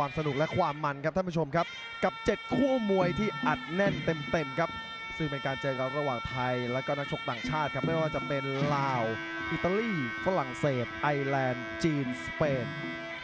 ความสนุกและความมันครับท่านผู้ชมครับ กับ 7 คู่มวยที่อัดแน่นเต็มๆครับ ซึ่งเป็นการเจอกันระหว่างไทย และก็นักชกต่างชาติครับไม่ว่าจะเป็นลาว อิตาลี ฝรั่งเศส ไอร์แลนด์ จีน สเปน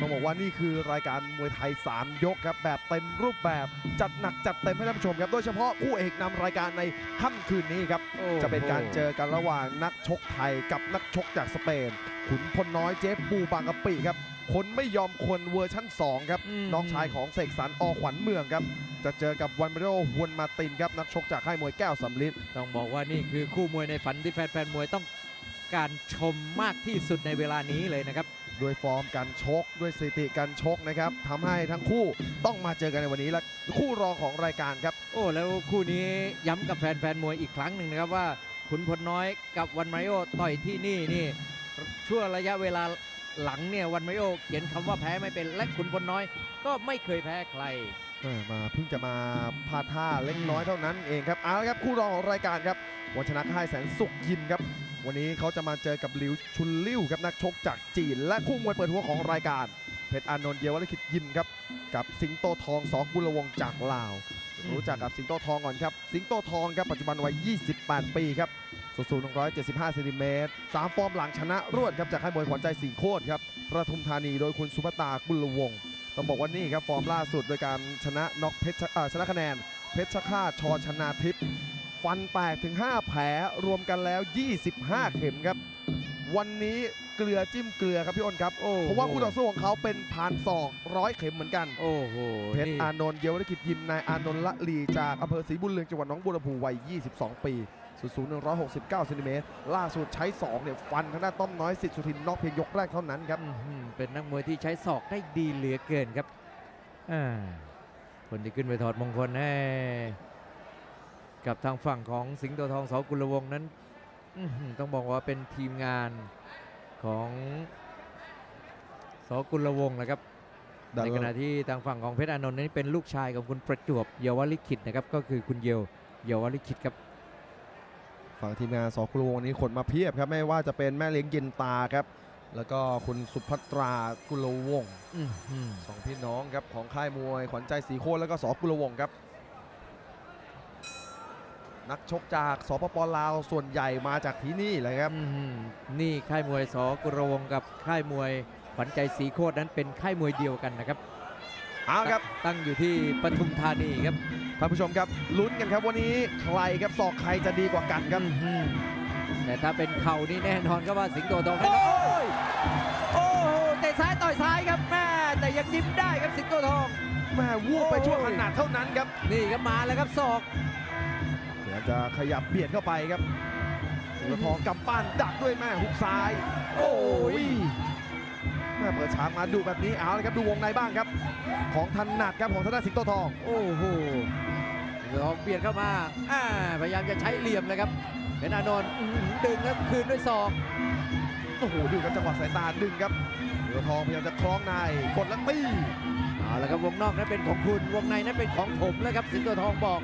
ต้องบอกว่านี่คือรายการมวยไทย 3 ยกครับ แบบเต็มรูปแบบจัดหนักจัดเต็มให้ท่านผู้ชมครับ โดยเฉพาะคู่เอกนำรายการในค่ำคืนนี้ครับ จะเป็นการเจอกันระหว่างนักชกไทยกับนักชกจากสเปน ขุนพลน้อยเจฟบูบางกะปิครับคนไม่ยอมคนเวอร์ชั่น 2 ครับมน้องชายของเสกสรรอขวัญเมืองครับ จะเจอกับวันเบโรฮวนมาตินครับ นักชกจากค่ายมวยแก้วสำลิดต้องบอกว่านี่คือคู่มวยในฝันที่แฟนๆมวยต้องการชมมากที่สุดในเวลานี้เลยนะครับ ด้วยฟอร์มการชกด้วยสถิติการชกนะครับทำให้ทั้งคู่ต้องมาเจอกันในวันนี้และคู่รองของรายการครับ โอ้แล้วคู่นี้ย้ำกับแฟนๆมวยอีกครั้งหนึ่งนะครับว่าขุนพลน้อยกับวันมาริโอต่อยที่นี่นี่ชั่วระยะเวลาหลังเนี่ยวันมาริโอเขียนคำว่าแพ้ไม่เป็นและขุนพลน้อย ก็ไม่เคยแพ้ใครเออมาเพิ่งจะมาพลาดท่าเล็กน้อยเท่านั้นเองครับเอาละครับคู่รองของรายการครับวันชนะค่ายแสนสุขยิมครับ วันนี้เขาจะมาเจอกับหลิวชุนลิ่วครับนักชกจากจีน และคู่มวยเปิดหัวของรายการ เพชรอานนท์เยวลิขิตยิมครับ กับสิงโตทองสอกุลวงจากลาว รู้จักกับสิงโตทองก่อนครับ สิงโตทองครับปัจจุบันวัย 28 ปีครับสูงสูง175เซนติเมตรสามฟอร์มหลังชนะรวดครับจากค่ายมวยขวัญใจสีโคตรครับประทุมธานีโดยคุณสุภตากุลวงต้องบอกว่านี่ครับฟอร์มล่าสุดโดยการชนะน็อกเพชรชนะคะแนนเพชรฆาตชอชนาทิพย์ ฟันแตกถึง 5 แผลรวมกันแล้ว 25 เข็มครับ วันนี้เกลือจิ้มเกลือครับพี่อ้นครับโอ้โหเพราะว่าคู่ต่อสู้ของเขาเป็นพานศอกร้อยเข็มเหมือนกันโอ้โหเพชรนี่อานนท์เยวลิขิตยิมนายอานนท์ละลีจากอำเภอศรีบุญเรืองจังหวัดหนองบัวลำพูวัย 22 ปีสูงสูง169เซนติเมตรล่าสุดใช้2เนี่ยฟันทางด้านต้อมน้อยสิทธิ์สุทินนอกเพียงยกแรกเท่านั้นครับอื้อหือเป็นนักมวยที่ใช้ศอกได้ดีเหลือเกินครับอ่าคนที่ขึ้นไปถอดมงคลให้ กับทางฝั่งของสิงห์โตทองสอกุลวงศ์นั้นอื้อหือต้องบอกว่าเป็นทีมงานของสอกุลวงศ์นะครับในขณะที่ทางฝั่งของเพชรอานนท์นั้นเป็นลูกชายของคุณประจวบเยาวลิขิตนะครับก็คือคุณเยวเยาวลิขิตครับฝั่งทีมงานสอคุรวงศ์นี้ขนมาเพียบครับไม่ว่าจะเป็นแม่เลี้ยงเย็นตาครับ แล้วก็คุณสุภัตรากุลวงศ์อื้อหือสองพี่น้องครับของค่ายมวยขวัญใจสีโคตรแล้วก็สอกุลวงศ์ครับ นักชกจากสปปลาวส่วนใหญ่มาจากที่นี่เลยครับอื้อหือนี่ค่ายมวยสอกุลวงศ์กับค่ายมวยขวัญใจสีโคตรนั้นเป็นค่ายมวยเดียวกันนะครับเอาครับตั้งอยู่ที่ปทุมธานีครับท่านผู้ชมครับลุ้นกันครับวันนี้ใครครับศอกใครจะดีกว่ากันครับแต่ถ้าเป็นเข่านี่แน่นอนครับว่าสิงโตทองแน่นอนโอ้ยโอ้โหเตะซ้ายต่อยซ้ายครับแม่แต่ยังยิ้มได้ครับสิงโตทองแม่วูบไปช่วงขนาดเท่านั้นครับนี่ครับมาแล้วครับศอกเดี๋ยว จะขยับเบียดเข้าไปครับสิงห์ทองกำปั้นดักด้วยแม่หุกซ้าย โอ้ยแม่เปิดฉากมาดูแบบนี้เอาเลยครับดูวงในบ้างครับ ของถนัดครับของทางด้านสิงห์โตทอง โอ้โหสิงโตทองเบียดเข้ามาอ่าพยายามจะใช้เหลี่ยมเลยครับเป็นอานนท์อื้อหือดึงแล้วคืนด้วยศอกโอ้โหดูครับจังหวะสายตาดึงครับสิงห์ทองพยายามจะคล้องในกดแล้วตีเอาละครับวงนอกนั้นเป็นของคุณวงในนั้นเป็นของผมแล้วครับสิงโตทองบอก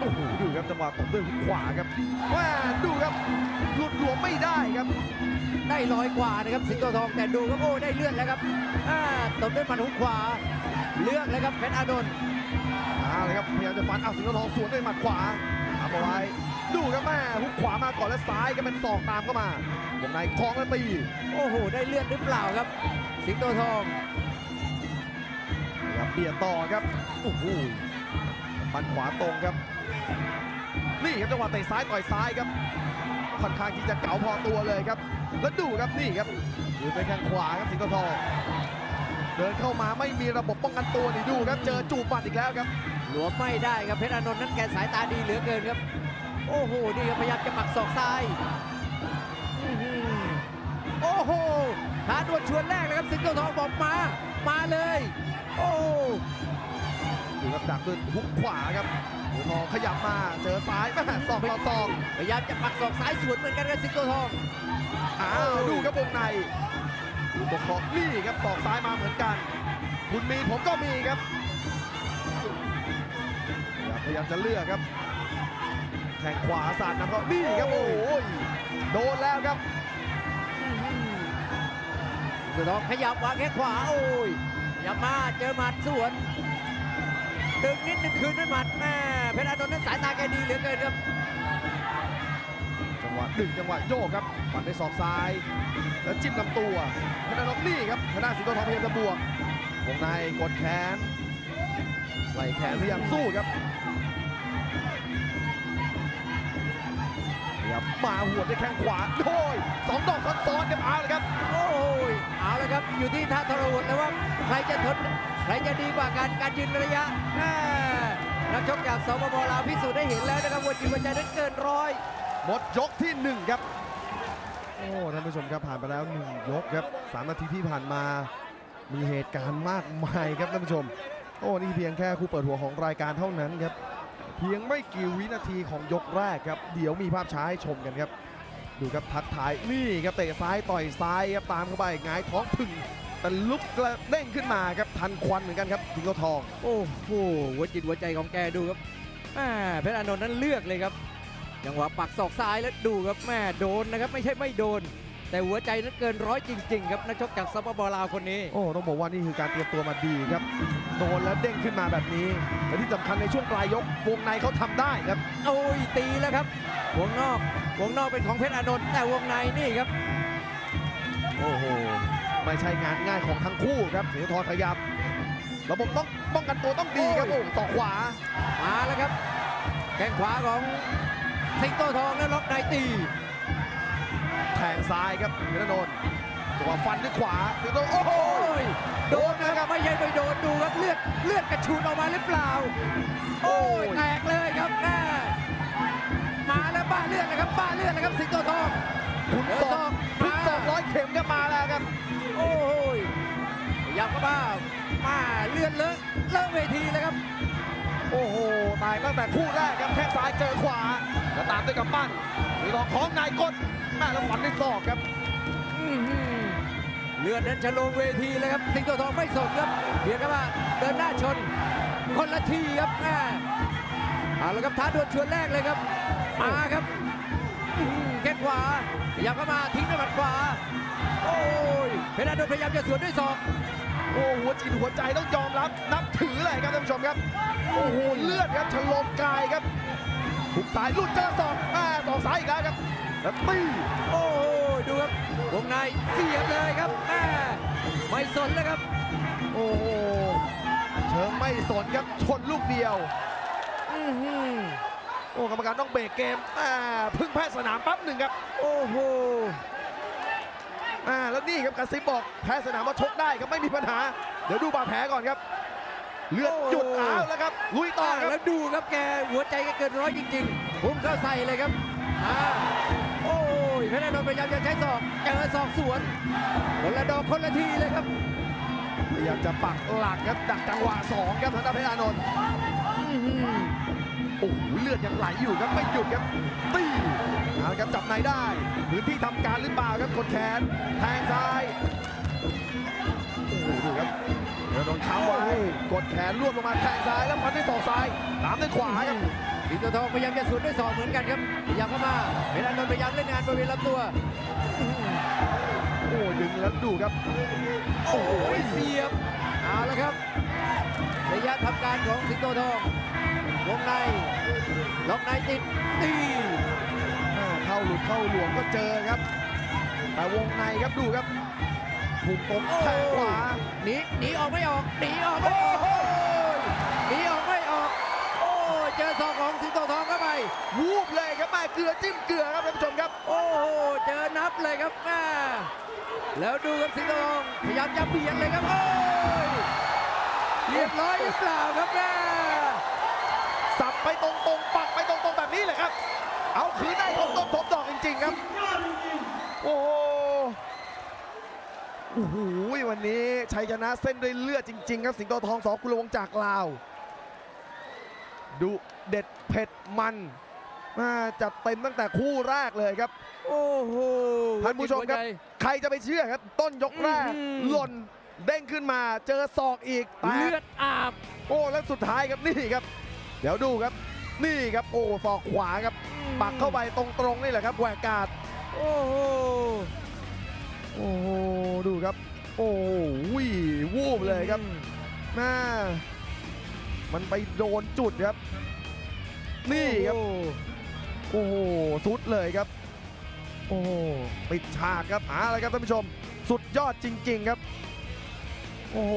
โอ้โหดูครับจังหวะตบด้วยหุกขวาครับว่าดูครับหลุดหลวมไม่ได้ครับ ได้ร้อยกว่านะครับสิงโตทองแต่ดูครับโอ้ได้เลือดแล้วครับอ่าตบด้วยหมัดหุกขวา เลือกเลยครับเพชรอานนท์เอาเลยครับพยายามจะฟันเอาสิงห์ทองสวนด้วยหมัดขวาทำเอาไว้ดูครับแม่หุกขวามาก่อนแล้วซ้ายก็เป็นศอกตามเข้ามาวงในคล้องแล้วตีโอ้โหได้เลือดหรือเปล่าครับ สิงโตทองครับเบียดต่อครับโอ้โหฟันขวาตรงครับ นี่ครับจังหวะเตะซ้ายต่อยซ้ายครับค่อนข้างที่จะเก๋าพอตัวเลยครับ แล้วดูครับนี่ครับดูเป็นแข้งขวาครับสิงห์ทองเดินเข้ามาไม่มีระบบป้องกันตัวนี่ดูครับ เจอจูบหมัดอีกแล้วครับ หลวมไม่ได้ครับเพชรอนนท์นั้นแกสายตาดีเหลือเกินครับ โอ้โหนี่ครับพยายามจะปักศอกซ้ายโอ้โหท้าดวลชวนแรกเลยครับสิงโตทองบอกมา มาเลย โอ้ ดูครับดักด้วยฮุกขวาครับสิงห์ทองขยับมาเจอซ้ายแม่ศอกต่อศอกพยายามจะปักศอกซ้ายสวนเหมือนกันครับสิงโตทองอ้าวดูครับวงในดูบกคอนี่ครับศอกซ้ายมาเหมือนกัน คุณมีผมก็มีครับพยายามจะเลือกครับแข่งขวาสาดนำก็นี่ครับโอ้ยโดนแล้วครับสิงโตทองขยับวางแค่ขวาโอ้ยยับมาเจอหมัดสวน ดึงนิดนึงคืนด้วยหมัดแม่เพชรอานนท์นั้นสายตาแกดีเหลือเกินครับ จังหวะดึงจังหวะโยกครับฟันด้วยศอกซ้าย แล้วจิ้มลำตัวพนันนกนี่ครับทางด้านสิงโตทองพยายามจะบวกวงในกดแขนไหล่แขนพยายามสู้ครับพยายามมาหัวดด้วยแข้งขวาโอ้ยสองดอกซ้อนๆครับเอาเลยครับ โอ้ยเอาละครับ อยู่ที่ท่าทรหดแล้วว่าใครจะทนใค รจะดีกว่ากันการยืนระยะแม่นักชกจากสปปลาวพิสูจน์ได้เห็นแล้วนะครับว่าจิตวิญญาณนั้นเกินร้อยหมดยกที่หนึ่งครับ โอ้ท่านผู้ชมครับผ่านไปแล้วหนึ่งยกครับสามนาทีที่ผ่านมามีเหตุการณ์มากมายครับท่านผู้ชม โอ้นี่เพียงแค่คู่เปิดหัวของรายการเท่านั้นครับเพียงไม่กี่วินาทีของยกแรกครับ เดี๋ยวมีภาพช้าให้ชมกันครับ ดูครับทักทายนี่ครับเตะซ้ายต่อยซ้ายครับตามเข้าไปงายท้องพึ่ง แต่ลุกกระเด้งขึ้นมาครับทันควันเหมือนกันครับสิงโตทอง โอ้โหหัวจิตหัวใจของแกดูครับแม่เพชรอานนท์นั้นเลือกเลยครับจังหวะปักศอกซ้ายแล้วดูครับแม่โดนนะครับไม่ใช่ไม่โดน แต่หัวใจนั้นเกินร้อยจริง ๆ ครับนักชกจากสปปลาวคนนี้โอ้ต้องบอกว่านี่คือการเตรียมตัวมาดีครับโดนแล้วเด้งขึ้นมาแบบนี้และที่สำคัญในช่วงปลายยกวงในเขาทำได้ครับ โอ้ยตีแล้วครับวงนอกวงนอกเป็นของเพชรอานนท์แต่วงในนี่ครับ โอ้โห ไม่ใช่งานง่ายของทั้งคู่ครับสิงห์ทองขยับ ระบบต้องป้องกันตัวต้องดีครับโอ้โอ้ยต่อขวามาแล้วครับแข้งขวาของสิงโตทองแล้วล็อกในตีแทงซ้ายครับเพชรนนท์จังหวะฟันด้วยขวาสิงห์ทองโอ้โหโอ้ยโดนนะครับไม่ใช่ไปโดนดูครับเลือดเลือดกระชูดออกมาหรือเปล่า โอ้ยแตกเลยครับแม่มาแล้วบ้าเลือดนะครับบ้าเลือดนะครับสิงโตทอง คุณเดินสศอองกคุณมาสองร้อยเข็มก็มาแล้วครับ โอ้ยขยับเข้ามามาเลือดเลอะเลอะเวทีเลยครับ โอ้โหตายตั้งแต่คู่แรกครับแข้งซ้ายเจอขวาแล้วตามด้วยกำปั้นสิงห์ทองของนายกดแม่แล้วฟันด้วยศอกครับอื้อหือเลือดนั้นจะลงเวทีเลยครับ สิงโตทองไม่สนครับเพียงแค่ว่าเดินหน้าชน คนละทีครับแม่เอาละครับท้าดวลชวนแรกเลยครับมาครับ ยับเข้ามาทิ้งด้วยหมัดขวา โอ้ยเพชรอานนท์พยายามจะสวนด้วยศอก โอ้หัวจิตหัวใจต้องยอมรับนับถือเลยครับท่านผู้ชมครับ โอ้โหเลือดครับฉลมกายครับหุกซ้ายหลุดเจอศอกแม่ศอกซ้ายอีกแล้วครับแล้วตีโอ้ยดูครับวงในเสียบเลยครับแม่ไม่สนแล้วครับ โอ้โหเชิงไม่สนครับชนลูกเดียว อื้อหือ โอ้กรรมการต้องเบรกเกมอ่าเพึ่งแพ้สนามปั๊บหนึ่งครับ โอ้โหอ่าแล้วนี่ครับกระซิบบอกแพ้สนามมาชกได้ครับไม่มีปัญหา เดี๋ยวดูบาดแผลก่อนครับ เลือดหยุดอ้าวแล้วครับลุยต่อครับ แล้วดูครับแกหัวใจแกเกินร้อยจริงๆพุ่งเข้าใส่เลยครับอ่าโอ้ยเพชรอานนท์พยายามจะใช้ศอกเจอศอกสวนคนละดอกคนละทีเลยครับพยายามจะปักหลักครับดักจังหวะสองครับทางด้านเพชรอานนท์อื้อหือ โอ้โหเลือดยังไหลอยู่ครับไม่หยุดครับตีเอาละครับจับในได้พื้นที่ทำการหรือเปล่าครับกดแขนแทงซ้ายโอ้โหดูครับเดี๋ยวโดนค้ำไว้กดแขนรวบลงมาแทงซ้ายแล้วฟันด้วยศอกซ้ายตามด้วยขวาครับสิงโตทองพยายามจะสวนด้วยศอกเหมือนกันครับพยายามเข้ามาเพชรอานนท์พยายามเล่นงานบริเวณลำตัวอื้อหือโอ้ดึงแล้วดูครับ โอ้ยเสียบเอาละครับระยะทำการของสิงโตทอง วงในล็อกในติดตีอ่าเข้าหลุดเข้าหลวมก็เจอครับ แต่วงในครับดูครับถูกตรงแทงขวาหนีหนีออกไม่ออกหนีออกไม่ออกโอ้ยหนีออกไม่ออก โอ้ยเจอศอกของสิงโตทองเข้าไปวูบเลยครับแม่เกลือจิ้มเกลือครับท่านผู้ชมครับ โอ้โหเจอนับเลยครับแม่แล้วดูครับสิงโตทองพยายามจะเบียดเลยครับโอ้ยเรียบร้อยหรือเปล่าครับแม่สับ ไปตรงๆ ปักไปตรงๆ แบบนี้แหละครับ เอาคืนได้ทบต้นทบดอกจริง ๆ ครับ โอ้โหโอ้โหวันนี้ชัยชนะเส้นด้วยเลือดจริง ๆ ครับ สิงโตทองสอกุลวงศ์จากลาว ดุเด็ดเผ็ดมันมาจัดเต็มตั้งแต่คู่แรกเลยครับ โอ้โหท่านผู้ชมครับ ใครจะไปเชื่อครับ ต้นยกแรกอื้อหือหล่นเด้งขึ้นมาเจอศอกอีกแตเลืกอดอาบ โอ้แล้วสุดท้ายครับนี่ครับ เดี๋ยวดูครับ นี่ครับโอ้ศอกขวาครับ ปักเข้าไปตรงๆนี่แหละครับแหวกกาดโอ้โหโอ้โหดูครับ โอ้โหวูบเลยครับแม่มันไปโดนจุดครับ นี่ครับ โอ้โหสุดเลยครับ โอ้โหปิดฉากครับเอาละครับท่านผู้ชม สุดยอดจริง ๆครับ โอ้โห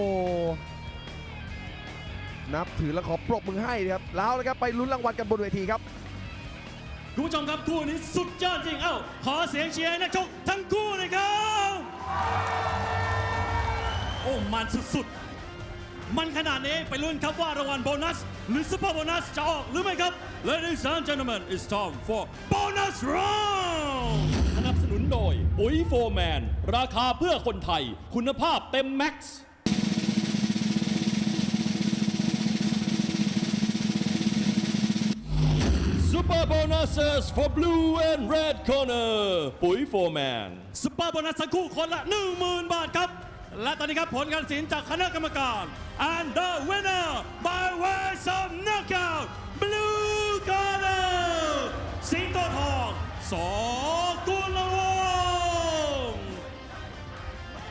นับถือและขอปรบมือให้นะครับ แล้วนะครับไปลุ้นรางวัลกันบนเวทีครับคุณผู้ชมครับคู่นี้สุดยอดจริง เอ้า ขอเสียงเชียร์ให้นักชกทั้งคู่เลยครับ โอ้มันสุดๆ มันขนาดนี้ไปลุ้นครับว่ารางวัลโบนัส หรือซุปเปอร์โบนัสจะออกหรือไม่ครับ Ladies and gentlemen it's time for bonus round สนับสนุนโดยปุ๋ยโฟร์แมน ราคาเพื่อคนไทย คุณภาพเต็มแม็กซ์ Super bonuses for blue and red corner ปุ๋ยโฟร์แมนซุปเปอร์โบนัสทั้งคู่คนละ 10,000 บาทครับ และตอนนี้ครับผลการตัดสินจากคณะกรรมการ and the winner by way of knockout blue corner สิงโตทองสอง